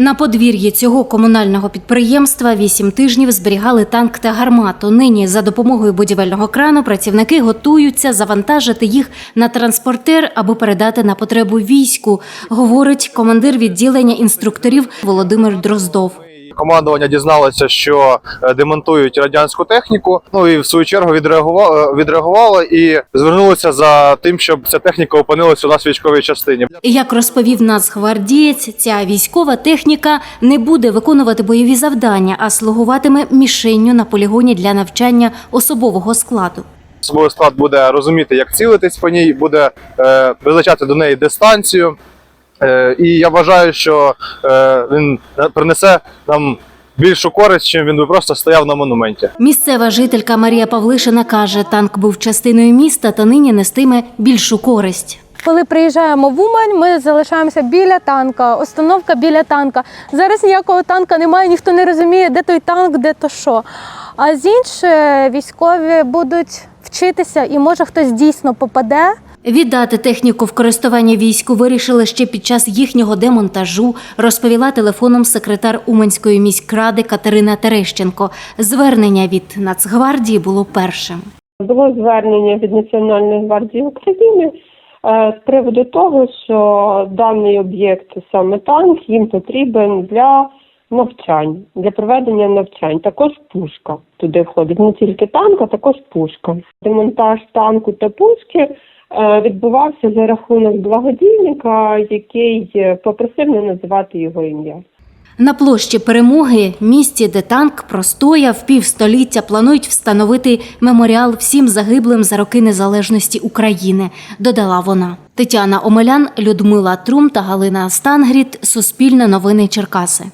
На подвір'ї цього комунального підприємства вісім тижнів зберігали танк та гармату. Нині за допомогою будівельного крану працівники готуються завантажити їх на транспортер, аби передати на потребу війську, говорить командир відділення інструкторів Володимир Дроздов. Командування дізналося, що е, демонтують радянську техніку. Ну і в свою чергу відреагувало, відреагувало і звернулося за тим, щоб ця техніка опинилася у нас в військовій частині. Як розповів нацгвардієць, ця військова техніка не буде виконувати бойові завдання, а слугуватиме мішенню на полігоні для навчання особового складу. Особовий склад буде розуміти, як цілитись по ній, буде е, визначати до неї дистанцію. Е, і я вважаю, що е, він принесе нам більшу користь, чим він би просто стояв на монументі. Місцева жителька Марія Павлишина каже, танк був частиною міста та нині нестиме більшу користь. Коли приїжджаємо в Умань, ми залишаємося біля танка, остановка біля танка. Зараз ніякого танка немає, ніхто не розуміє, де той танк, де то що. А з іншої військові будуть вчитися, і може хтось дійсно попаде. Віддати техніку в користування війську вирішили ще під час їхнього демонтажу, розповіла телефоном секретар Уманської міськради Катерина Терещенко. Звернення від Нацгвардії було першим. Було звернення від Національної гвардії України е, з приводу того, що даний об'єкт, саме танк, їм потрібен для навчань, для проведення навчань. Також пушка туди входить. Не тільки танк, а також пушка. Демонтаж танку та пушки е, відбувався за рахунок благодійника, який е, попросив не називати його ім'я. На площі перемоги, місті, де танк простояв півстоліття, планують встановити меморіал всім загиблим за роки незалежності України, додала вона. Тетяна Омелян, Людмила Трум та Галина Стангріт. Суспільне новини Черкаси.